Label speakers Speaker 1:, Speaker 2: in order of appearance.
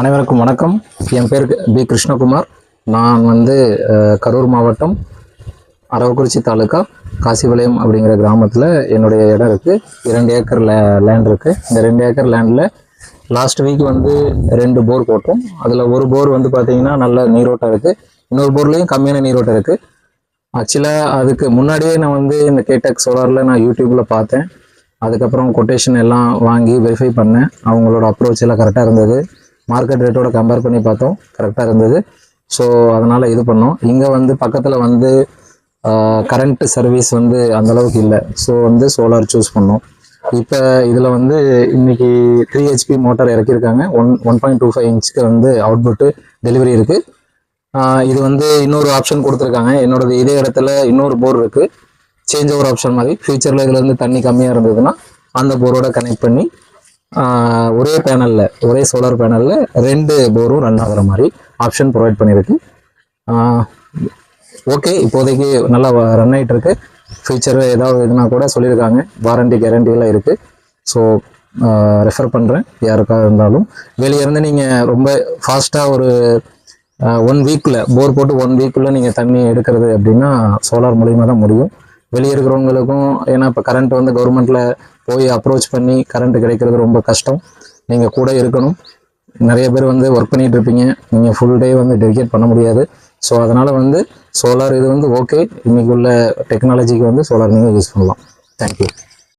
Speaker 1: அனைவருக்கும் வணக்கம். என் பேர் பி. கிருஷ்ணகுமார். நான் வந்து கரூர் மாவட்டம் அரவக்குறிச்சி தாலுக்கா காசிபாளையம் அப்படிங்கிற கிராமத்தில் என்னுடைய இடம் இருக்குது இரண்டு ஏக்கர் லே லேண்ட் இருக்குது இந்த ரெண்டு ஏக்கர் லேண்டில் லாஸ்ட் வீக் வந்து ரெண்டு போர் போட்டோம். அதில் ஒரு போர் வந்து பார்த்திங்கன்னா நல்ல நீரோட்டம் இருக்குது இன்னொரு போர்லேயும் கம்மியான நீரோட்டம் இருக்குது ஆக்சுவலாக அதுக்கு முன்னாடியே நான் வந்து இந்த கேடெக் சோலாரில் நான் யூடியூப்பில் பார்த்தேன். அதுக்கப்புறம் கொட்டேஷன் எல்லாம் வாங்கி வெரிஃபை பண்ணேன். அவங்களோட அப்ரோச் எல்லாம் கரெக்டாக இருந்தது. மார்க்கெட் ரேட்டோட கம்பேர் பண்ணி பார்த்தோம். கரெக்டாக இருந்தது. ஸோ அதனால் இது பண்ணோம். இங்கே வந்து பக்கத்தில் வந்து கரண்ட் சர்வீஸ் வந்து அந்த அளவுக்கு இல்லை. ஸோ வந்து சோலார் சூஸ் பண்ணோம். இப்போ இதில் வந்து இன்னைக்கு three HP motor இறக்கியிருக்காங்க. One one point two five இன்ச்சுக்கு வந்து அவுட்புட்டு டெலிவரி இருக்குது இது வந்து இன்னொரு ஆப்ஷன் கொடுத்துருக்காங்க. என்னோடது இதே இடத்துல இன்னொரு போர் இருக்குது சேஞ்ச் ஓவர் ஆப்ஷன் மாதிரி. ஃபியூச்சரில் இதுலேருந்து தண்ணி கம்மியாக இருந்ததுன்னா அந்த போரோட கனெக்ட் பண்ணி ஒரே பேனலில் ஒரே சோலார் பேனலில் ரெண்டு போரும் ரன் ஆகிற மாதிரி ஆப்ஷன் ப்ரொவைட் பண்ணியிருக்கு ஓகே இப்போதைக்கு நல்லா ரன் ஆகிட்டு இருக்கு. ஃபியூச்சர் ஏதாவது இதுனா கூட சொல்லியிருக்காங்க. வாரண்டி கேரண்டிலாம் இருக்குது ஸோ ரெஃபர் பண்ணுறேன் யாருக்காக இருந்தாலும். வெளியே இருந்து நீங்கள் ரொம்ப ஃபாஸ்ட்டாக ஒரு ஒன் வீக்கில் போர் போட்டு ஒன் வீக்குள்ளே நீங்கள் தண்ணி எடுக்கிறது அப்படின்னா சோலார் மூலியமாக தான் முடியும். வெளியே இருக்கிறவங்களுக்கும் ஏன்னா இப்போ கரண்ட் வந்து கவர்மெண்ட்டில் போய் அப்ரோச் பண்ணி கரண்ட் கிடைக்கிறது ரொம்ப கஷ்டம். நீங்கள் கூட இருக்கணும். நிறைய பேர் வந்து ஒர்க் பண்ணிகிட்டு இருப்பீங்க. நீங்கள் ஃபுல் டே வந்து டெடிகேட் பண்ண முடியாது. ஸோ அதனால் வந்து சோலார் இது வந்து ஓகே இன்றைக்கி உள்ள டெக்னாலஜிக்கு வந்து சோலார் நீங்கள் யூஸ் பண்ணலாம். தேங்க்யூ